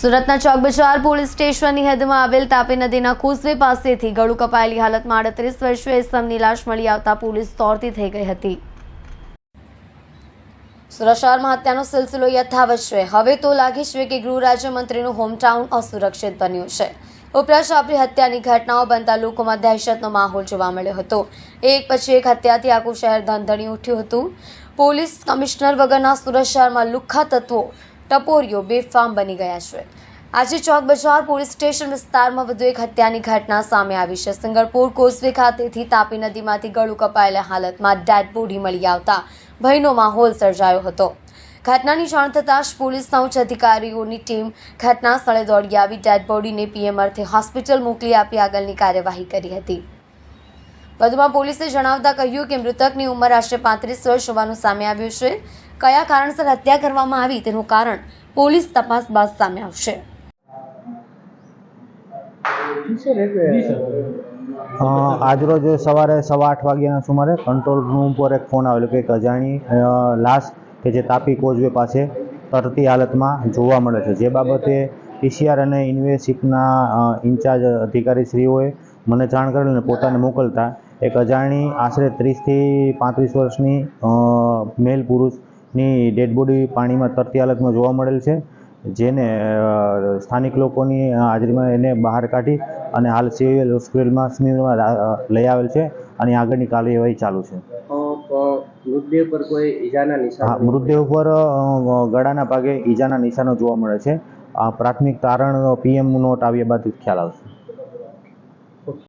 સુરતના ચોક પોલીસ સ્ટેશનની હદમાં આવેલ તાપી નદીના કોઝવે પાસેથી ગળું કપાયેલી હાલતમાં અડત્રીસ વર્ષીય ઇસમની લાશ મળી આવતા પોલીસ દોડતી થઈ ગઈ હતી. સુરત શહેરમાં હત્યાનો સિલસિલો યથાવત છે. હવે તો લાગે છે કે ગૃહ રાજ્યમંત્રીનું હોમટાઉન અસુરક્ષિત બન્યું છે. ઉપરાંત આપણી હત્યાની ઘટનાઓ બનતા લોકોમાં દહેશતનો માહોલ જોવા મળ્યો હતો. એક પછી એક હત્યાથી આખું શહેર ધંધણી ઉઠ્યું હતું. પોલીસ કમિશનર વગરના સુરત શહેરમાં લુખ્ખા તત્વો ટપોરીઓ બેફામ બની ગયા છે. આજે ચોક બજાર પોલીસ સ્ટેશન વિસ્તારમાં વધુ એક હત્યાની ઘટના સામે આવી છે. સિંગરપુર કોઝવે ખાતેથી તાપી નદીમાંથી ગળું કપાયેલા હાલતમાં ડેડ બોડી મળી આવતા ભયનો માહોલ સર્જાયો હતો. ઘટનાની જાણ થતાં જ પોલીસ ઉચ્ચ અધિકારીઓની ટીમ ઘટના સ્થળે દોડી આવી, ડેડ બોડીને પીએમ અર્થે હોસ્પિટલ મોકલી આપી આગળની કાર્યવાહી કરી હતી. વધુમાં પોલીસે જણાવતા કહ્યું કે મૃતકની ઉંમર આશરે પાંત્રીસ વર્ષ હોવાનું સામે આવ્યું છે. કયા કારણસર હત્યા કરવામાં આવી તેનું કારણ પોલીસ તપાસ બાદ સામે આવશે. આજરોજ સવારે સવા આઠ વાગ્યાના સુમારે કંટ્રોલ રૂમ પર એક ફોન આવેલો કે એક અજાણી લાશ કે જે તાપી કોઝવે પાસે તરતી હાલતમાં જોવા મળે છે. જે બાબતે પીસીઆર અને ઇન્વેસ્ટિગના અ, ઇન્ચાર્જ અધિકારીશ્રીઓએ મને જાણ કરેલ અને પોતાને મોકલતા એક અજાણી આશરે ત્રીસથી પાંત્રીસ વર્ષની મેલ મેલ પુરુષની ડેડ બોડી પાણીમાં તરતી હાલતમાં જોવા મળેલ છે જેને સ્થાનિક લોકોની હાજરીમાં એને બહાર કાઢી અને હાલ સિવિલ હોસ્પિટલમાં સ્મીરમાં લઈ આવેલ છે અને આગળની કાર્યવાહી ચાલુ છે. મૃતદેહ પર કોઈ ઈજાના નિશાન મૃતદેહ ઉપર ગળાના ભાગે ઈજાના નિશાનો જોવા મળે છે. આ પ્રાથમિક તારણ પીએમ નોટ આવ્યા બાદ ખ્યાલ આવશે.